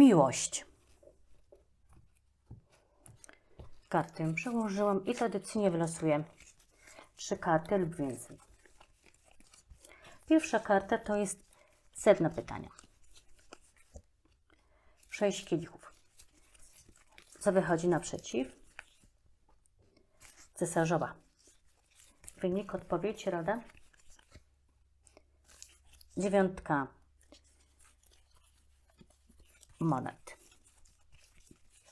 Miłość. Karty przełożyłam i tradycyjnie wylosuję trzy karty lub więcej. Pierwsza karta to jest sedno pytania. Sześć kielichów. Co wychodzi naprzeciw? Cesarzowa. Wynik, odpowiedź, rada? Dziewiątka monet.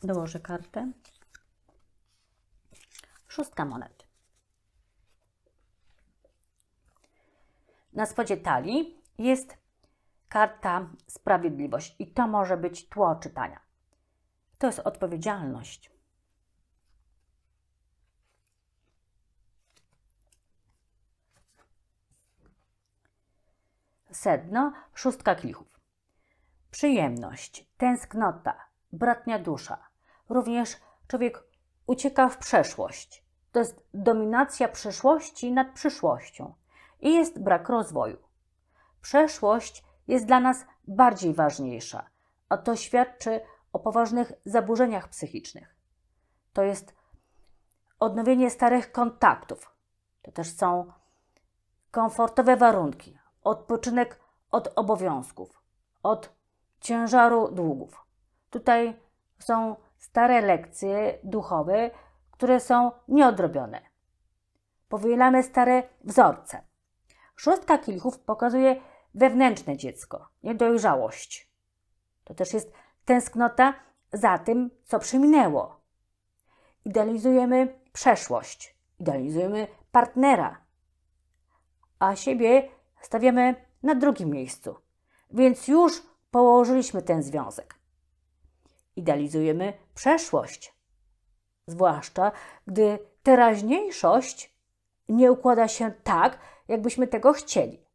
Dołożę kartę. Szóstka monet. Na spodzie talii jest karta sprawiedliwość i to może być tło czytania. To jest odpowiedzialność. Sedno, szóstka klichów. Przyjemność, tęsknota, bratnia dusza. Również człowiek ucieka w przeszłość. To jest dominacja przeszłości nad przyszłością i jest brak rozwoju. Przeszłość jest dla nas bardziej ważniejsza, a to świadczy o poważnych zaburzeniach psychicznych. To jest odnowienie starych kontaktów. To też są komfortowe warunki, odpoczynek od obowiązków, od ciężaru długów. Tutaj są stare lekcje duchowe, które są nieodrobione. Powielamy stare wzorce. Szóstka kilchów pokazuje wewnętrzne dziecko, niedojrzałość. To też jest tęsknota za tym, co przeminęło. Idealizujemy przeszłość, idealizujemy partnera, a siebie stawiamy na drugim miejscu, więc już położyliśmy ten związek. Idealizujemy przeszłość, zwłaszcza gdy teraźniejszość nie układa się tak, jakbyśmy tego chcieli.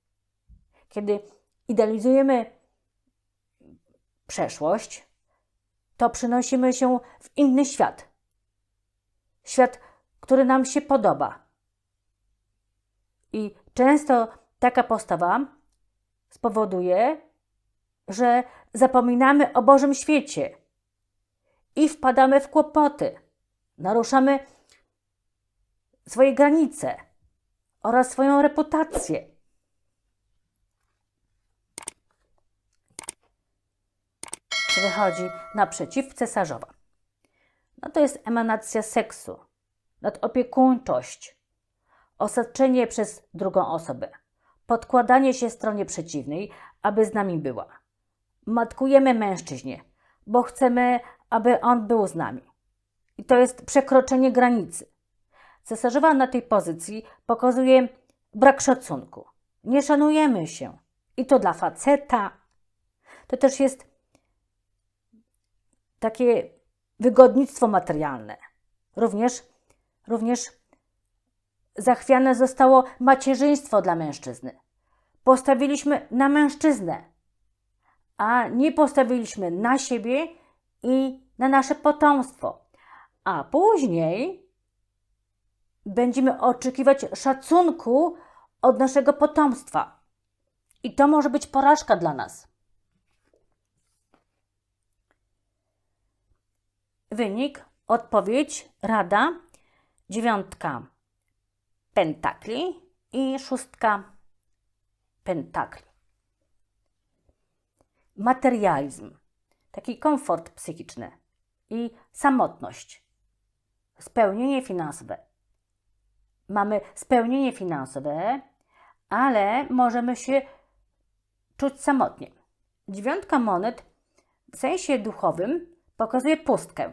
Kiedy idealizujemy przeszłość, to przynosimy się w inny świat. Świat, który nam się podoba. I często taka postawa spowoduje, że zapominamy o Bożym świecie i wpadamy w kłopoty, naruszamy swoje granice oraz swoją reputację. Wychodzi naprzeciw cesarzowa. No to jest emanacja seksu, nadopiekuńczość, osaczenie przez drugą osobę, podkładanie się stronie przeciwnej, aby z nami była. Matkujemy mężczyźnie, bo chcemy, aby on był z nami. I to jest przekroczenie granicy. Cesarzowa na tej pozycji pokazuje brak szacunku. Nie szanujemy się. I to dla faceta. To też jest takie wygodnictwo materialne. Również, również zachwiane zostało macierzyństwo dla mężczyzny. Postawiliśmy na mężczyznę, a nie postawiliśmy na siebie i na nasze potomstwo. A później będziemy oczekiwać szacunku od naszego potomstwa. I to może być porażka dla nas. Wynik, odpowiedź, rada, dziewiątka pentakli i szóstka pentakli. Materializm, taki komfort psychiczny i samotność, spełnienie finansowe. Mamy spełnienie finansowe, ale możemy się czuć samotnie. Dziewiątka monet w sensie duchowym pokazuje pustkę.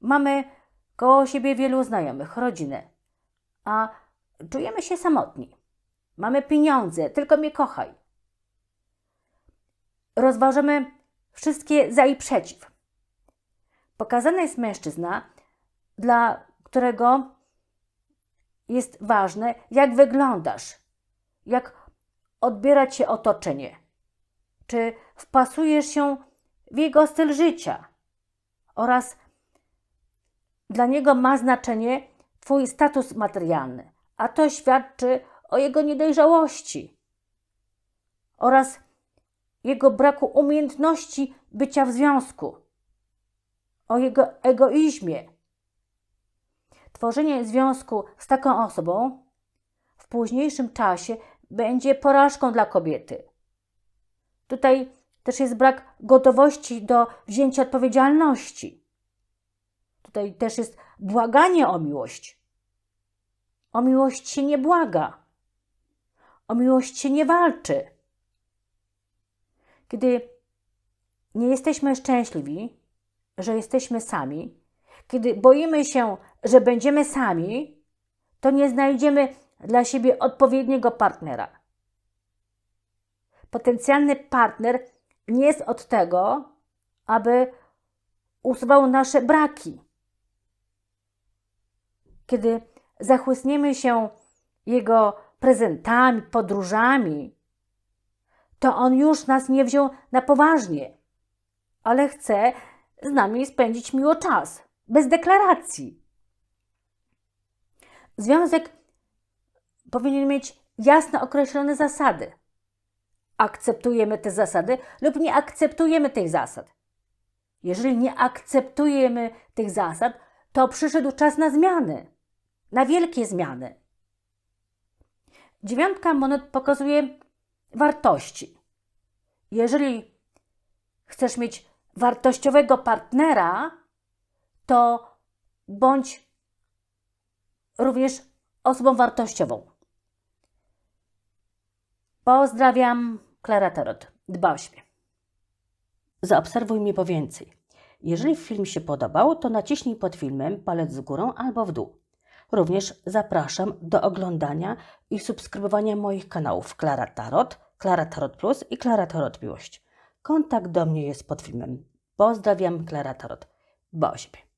Mamy koło siebie wielu znajomych, rodzinę, a czujemy się samotni. Mamy pieniądze, tylko mnie kochaj. Rozważamy wszystkie za i przeciw. Pokazany jest mężczyzna, dla którego jest ważne, jak wyglądasz, jak odbiera cię otoczenie, czy wpasujesz się w jego styl życia oraz dla niego ma znaczenie Twój status materialny, a to świadczy o jego niedojrzałości oraz jego braku umiejętności bycia w związku, o jego egoizmie. Tworzenie związku z taką osobą w późniejszym czasie będzie porażką dla kobiety. Tutaj też jest brak gotowości do wzięcia odpowiedzialności. Tutaj też jest błaganie o miłość. O miłość się nie błaga. O miłość się nie walczy. Kiedy nie jesteśmy szczęśliwi, że jesteśmy sami, kiedy boimy się, że będziemy sami, to nie znajdziemy dla siebie odpowiedniego partnera. Potencjalny partner nie jest od tego, aby usuwał nasze braki. Kiedy zachłysniemy się jego prezentami, podróżami, to on już nas nie wziął na poważnie, ale chce z nami spędzić miło czas, bez deklaracji. Związek powinien mieć jasno określone zasady. Akceptujemy te zasady lub nie akceptujemy tych zasad. Jeżeli nie akceptujemy tych zasad, to przyszedł czas na zmiany, na wielkie zmiany. Dziewiątka monet pokazuje wartości. Jeżeli chcesz mieć wartościowego partnera, to bądź również osobą wartościową. Pozdrawiam, Klara Tarot. Dba o siebie. Zaobserwuj mnie po więcej. Jeżeli film się podobał, to naciśnij pod filmem palec w górę albo w dół. Również zapraszam do oglądania i subskrybowania moich kanałów Klara Tarot, Klara Tarot Plus i Klara Tarot Miłość. Kontakt do mnie jest pod filmem. Pozdrawiam, Klara Tarot. Dba o siebie.